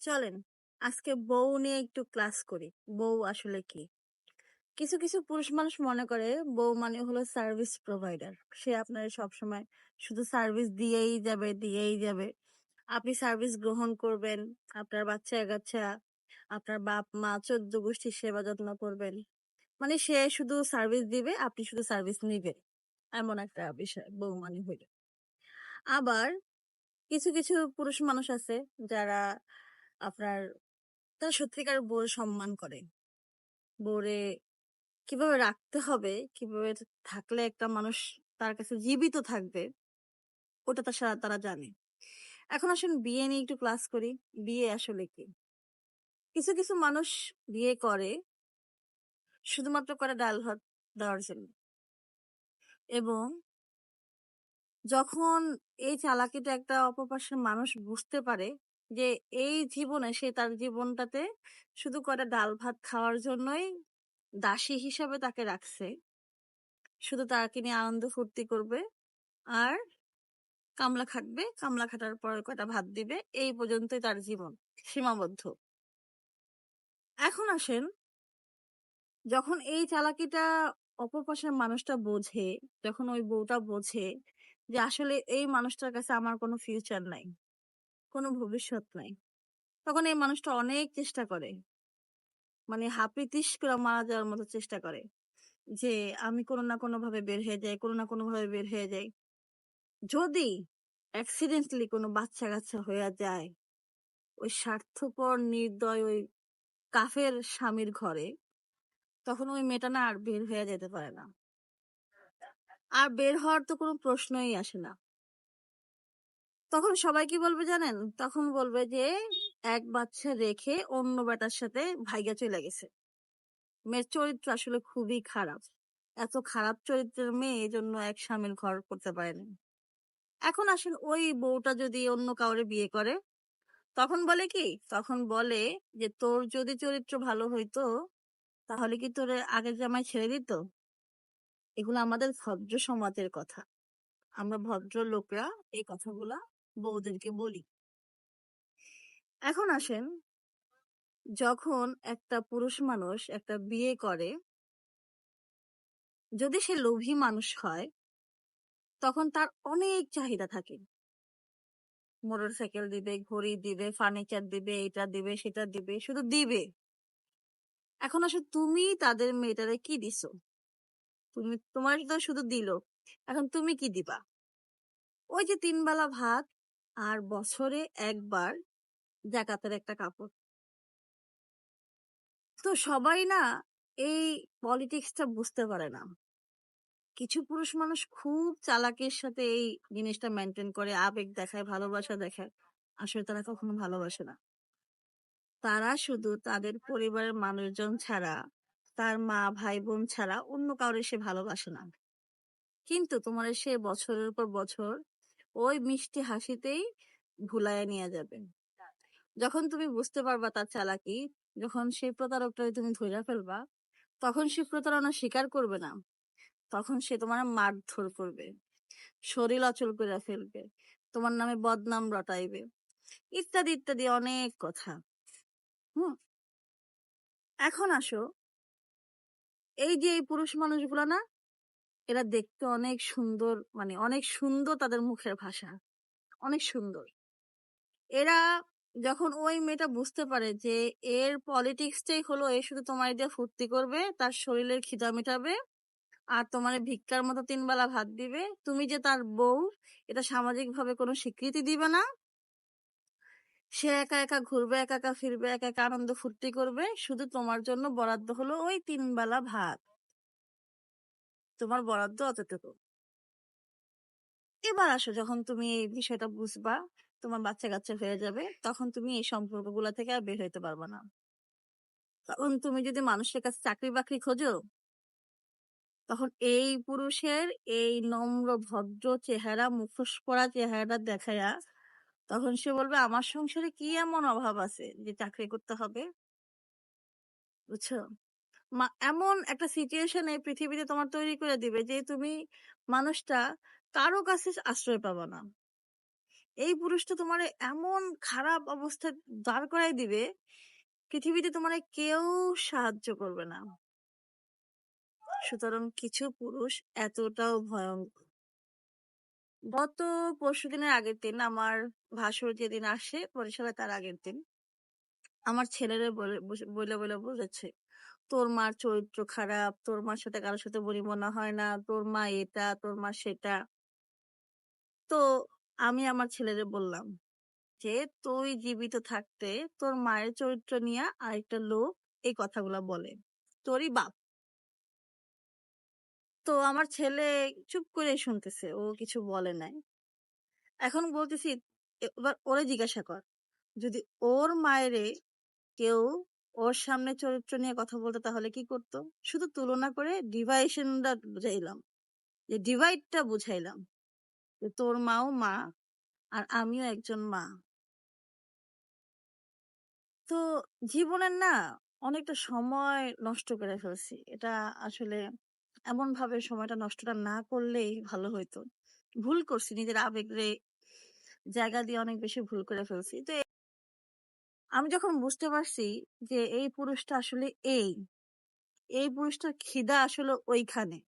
চলেন, আজকে বউ নিয়ে একটু ক্লাস করি। বউ আসলে কি? কিছু কিছু পুরুষ মানুষ মনে করে বউ মানে হলো সার্ভিস প্রোভাইডার। সে আপনার সবসময় শুধু সার্ভিস দিয়েই যাবে দিয়েই যাবে। আপনি সার্ভিস গ্রহণ করবেন, আপনার বাচ্চা কাচ্চা, আপনার বাপ মা, চোদ্দ গোষ্ঠীর সেবা যত্ন করবেন। মানে সে শুধু সার্ভিস দিবে, আপনি শুধু সার্ভিস নিবে এমন একটা বিষয়, বউ মানে হইল। আবার কিছু কিছু পুরুষ মানুষ আছে যারা আপনার তারা সত্যিকার বউর সম্মান করে। বউরে কীভাবে রাখতে হবে, কীভাবে থাকলে একটা মানুষ তার কাছে জীবিত থাকবে, ওটা তার সারা, তারা জানে। এখন আসুন বিয়ে নিয়ে একটু ক্লাস করি। বিয়ে আসলে কি? কিছু কিছু মানুষ বিয়ে করে শুধুমাত্র করে ডাল ভাত দেওয়ার জন্য। এবং যখন এই চালাকিটা একটা অপপাশের মানুষ বুঝতে পারে যে, এই জীবনে সে তার জীবনটাতে শুধু করে ডাল ভাত খাওয়ার জন্যই দাসী হিসাবে তাকে রাখছে। শুধু তাকে নিয়ে আনন্দ ফুর্তি করবে আর কামলা খাটবে, কামলা খাটার পর কটা ভাত দিবে, এই পর্যন্তই তার জীবন, সীমাবদ্ধ। এখন আসেন, যখন এই চালাকিটা অপপাশের মানুষটা বোঝে, যখন ওই বউটা বোঝে যে, আসলে এই মানুষটার কাছে আমার কোনো ফিউচার নাই। কোনো ভবিষ্যৎ নাই। তখন এই মানুষটা অনেক চেষ্টা করে। মানে হাপিতিস করে মারা যাওয়ার মতো চেষ্টা করে যে আমি কোনো না কোনো ভাবে বের হয়ে যাই, কোনো না কোনো ভাবে বের হয়ে যাই। যদি অ্যাক্সিডেন্টলি কোনো বাচ্চা কাচ্চা হয়ে যায়, ওই স্বার্থপর, নির্দয় ওই কাফের স্বামীর ঘরে, তখন ওই মেয়েটা না আর বের হয়ে যেতে পারে না। আর বের হওয়ার তো কোনো প্রশ্নই আসে না। তখন সবাই কি বলবে জানেন? তখন বলবে যে, এক বাচ্চা রেখে অন্য বেটার সাথে ভাইগা চলে গেছে। মেয়ের চরিত্র আসলে খুবই খারাপ। এত খারাপ চরিত্রের মেয়ে জন্য এক স্বামীর ঘর করতে পারেনি এখন আসেন ওই বউটা যদি অন্য কাউরে বিয়ে করে, তখন বলে কি? তখন বলে যে, তোর যদি চরিত্র ভালো হইতো, তাহলে কি তোর আগের জামাই ছেড়ে দিত? এগুলো আমাদের ভদ্র সমাজের কথা। আমরা ভদ্র লোকরা এই কথাগুলা বউদেরকে বলি। এখন আসেন, যখন একটা পুরুষ মানুষ একটা বিয়ে করে, যদি সে লোভী মানুষ হয়, তখন তার অনেক চাহিদা থাকে। মোটর সাইকেল দিবে, ঘড়ি দিবে, ফার্নিচার দিবে, এটা দিবে, সেটা দিবে, শুধু দিবে। এখন আসলে তুমি তাদের মেয়েটারে কি দিছো? তুমি, তোমার তো শুধু দিল। এখন তুমি কি দিবা? ওই যে তিন বেলা ভাত আর বছরে একবার জাকাতের একটা কাপড়। তো সবাই না এই পলিটিক্সটা বুঝতে পারে না। কিছু পুরুষ মানুষ খুব চালাকের সাথে এই জিনিসটা মেনটেন করে, আবেগ দেখায়, ভালোবাসা দেখায়। আসলে তারা কখনো ভালোবাসে না। তারা শুধু তাদের পরিবারের মানুষজন ছাড়া, তার মা ভাই বোন ছাড়া অন্য কাউরে সে ভালোবাসে না। কিন্তু তোমার সে বছরের পর বছর ওই মিষ্টি হাসিতেই ভুলাইয়া নিয়ে যাবে যখন তুমি বুঝতে পারবা তার চালাকি যখন সেই প্রতারকটাকে তুমি ধরে ফেলবা তখন সে প্রতারণা স্বীকার করবে না। তখন সে তোমার মারধর করবে শরীর অচল করে ফেলবে তোমার নামে বদনাম রটাইবে। ইত্যাদি ইত্যাদি অনেক কথা। হুম? এখন আসো। এই যে এই পুরুষ মানুষগুলো না এরা দেখতে অনেক সুন্দর মানে অনেক সুন্দর তাদের মুখের ভাষা। অনেক সুন্দর। এরা যখন ওই মেয়েটা বুঝতে পারে যে এর পলিটিক্সটাই হলো এ শুধু তোমার দিয়ে ফুর্তি করবে, তার শরীরের খিদা মেটাবে, আর তোমার ভিক্ষার মতো তিন বেলা ভাত দিবে, তুমি যে তার বউ, এটা সামাজিক ভাবে কোনো স্বীকৃতি দিবে না। সে একা একা ঘুরবে, একা একা ফিরবে, একা একা আনন্দ ফুর্তি করবে, শুধু তোমার জন্য বরাদ্দ হলো ওই তিন বেলা ভাত। তোমার বরাদ্দ অতটুকু। এবার আসো, যখন তুমি এই বিষয়টা বুঝবা, তোমার বাচ্চা কাচ্চা হয়ে যাবে, তখন তুমি এই সম্পর্কগুলা থেকে আর বের হইতে পারবে না। তখন তুমি যদি মানুষের কাছে চাকরি বাকরি খোঁজো, তখন এই পুরুষের এই নম্র, ভদ্র চেহারা, মুখোশ পড়া চেহারাটা দেখায়া, তখন সে বলবে, আমার সংসারে কি এমন অভাব আছে যে চাকরি করতে হবে? বুঝছ? এমন একটা সিচুয়েশন এই পৃথিবীতে তোমার তৈরি করে দিবে যে, তুমি মানুষটা কারও কাছে আশ্রয় পাবা না। এই পুরুষটা তোমারে এমন খারাপ অবস্থায় দাঁড় করায় দিবে, পৃথিবীতে তোমারে কেউ সাহায্য করবে না। সুতরাং কিছু পুরুষ এতটাও ভয়ঙ্কর গত পরশু দিনের আগের দিন আমার ভাসুর যেদিন আসে, বরিশালে তার আগের দিন। আমার ছেলেরে বলে বলে বলে বলেছে, তোর মার চরিত্র খারাপ, তোর মার সাথে কারোর সাথে বনিবনা হয় না, তোর মা এটা, তোর মা সেটা। তো আমি আমার ছেলেরে বললাম যে, তুই জীবিত থাকতে তোর মায়ের চরিত্র নিয়ে আরেকটা লোক এই কথাগুলা বলে, তোরই বাপ। তো আমার ছেলে চুপ করে শুনতেছে, ও কিছু বলে নাই। এখন বলতেছি, এবার ওরে জিজ্ঞাসা কর, যদি ওর মায়েরে কেউ ওর সামনে চরিত্র নিয়ে কথা বলতো তাহলে কি করতো? শুধু তুলনা করে ডিভাইশনটা বুঝাইলাম। যে ডিভাইডটা বুঝাইলাম। যে তোর মাও মা আর আমিও একজন মা। তো জীবনের না অনেকটা সময় নষ্ট করে ফেলছি। এটা আসলে এমন ভাবে সময়টা নষ্টটা না করলেই ভালো হইতো। ভুল করছি, নিজের আবেগরে জায়গা দিয়ে অনেক বেশি ভুল করে ফেলছি। তো আমি যখন বুঝতে পারছি যে, এই পুরুষটা আসলে এই এই পুরুষটার খিদা আসলে ওইখানে,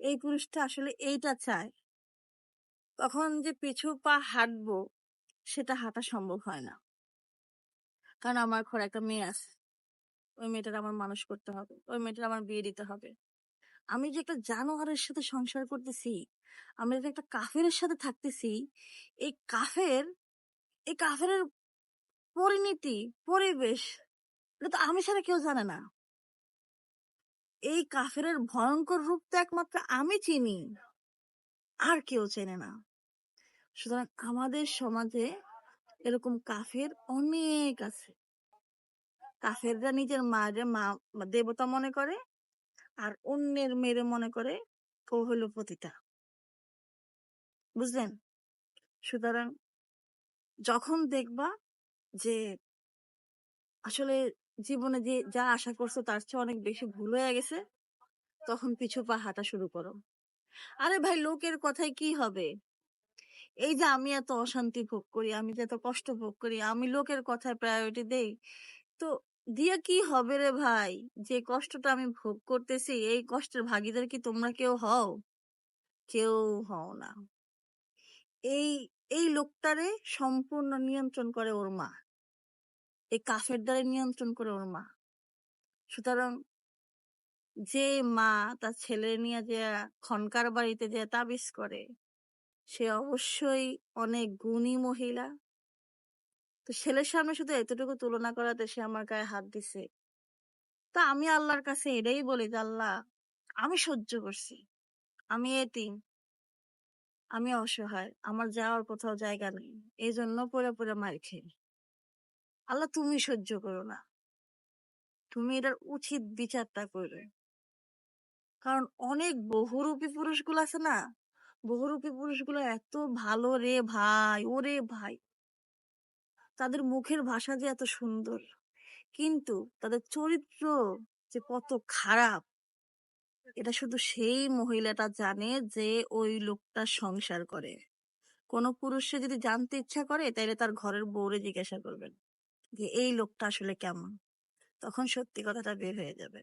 এই পুরুষটা আসলে এইটা চায়, তখন যে পিছু পা হাঁটবো, সেটা হাঁটা সম্ভব হয় না। কারণ আমার ঘরে একটা মেয়ে আছে, ওই মেয়েটার আমার মানুষ করতে হবে, ওই মেয়েটার আমার বিয়ে দিতে হবে। আমি যে একটা জানোয়ারের সাথে সংসার করতেছি, আমি যে একটা কাফেরের সাথে থাকতেছি, এই কাফের এই কাফের পরিণতি, পরিবেশ, এটা তো আমি ছাড়া কেউ জানে না। এই কাফের ভয়ঙ্কর রূপ তো একমাত্র আমি চিনি, আর কেউ চেনে না। সুতরাং আমাদের সমাজে এরকম কাফের অনেক আছে। কাফেররা নিজের মায়ের মা, দেবতা মনে করে, আর অন্যের মেরে মনে করে ও হলো পতিতা বুঝলেন? সুতরাং যখন দেখবা যে আসলে জীবনে যে যা আশা করছ তার চেয়ে অনেক বেশি ভুল হয়ে গেছে, তখন পিছু পা হাঁটা শুরু করো। আরে ভাই, লোকের কথায় কি হবে? এই যে আমি এত অশান্তি ভোগ করি, আমি যে এত কষ্ট ভোগ করি, আমি লোকের কথায় প্রায়োরিটি দেই, তো দিয়ে কি হবে রে ভাই? যে কষ্টটা আমি ভোগ করতেছি, এই কষ্টের ভাগিদার কি তোমরা কেউ হও? কেউ হও না। এই এই লোকটারে সম্পূর্ণ নিয়ন্ত্রণ করে ওর মা। এই কাফের দ্বারা নিয়ন্ত্রণ করে ওর মা। সুতরাং যে মা তার ছেলে নিয়ে যে খনকার বাড়িতে যে তাবিজ করে, সে অবশ্যই অনেক গুণী মহিলা। তো ছেলের সামনে শুধু এতটুকু তুলনা করাতে সে আমার গায়ে হাত দিছে। তা আমি আল্লাহর কাছে এটাই বলি যে, আল্লাহ, আমি সহ্য করছি। আমি এতিম। আমি অসহায়। আমার যাওয়ার কোথাও জায়গা নেই। এই জন্য পরে পরে মার খেয়ে। আল্লাহ তুমি সহ্য করো না। তুমি এটার উচিত বিচারটা করবে। কারণ অনেক বহুরূপী পুরুষগুলো আছে না? বহুরূপী পুরুষগুলো এত ভালো রে ভাই, ওরে ভাই। তাদের মুখের ভাষা যে এত সুন্দর, কিন্তু তাদের চরিত্র যে কত খারাপ, এটা শুধু সেই মহিলাটা জানে যে ওই লোকটা সংসার করে। কোন পুরুষে যদি জানতে ইচ্ছা করে তাহলে তার ঘরের বউরে জিজ্ঞাসা করবেন। যে এই লোকটা আসলে কেমন? তখন সত্যি কথাটা বের হয়ে যাবে।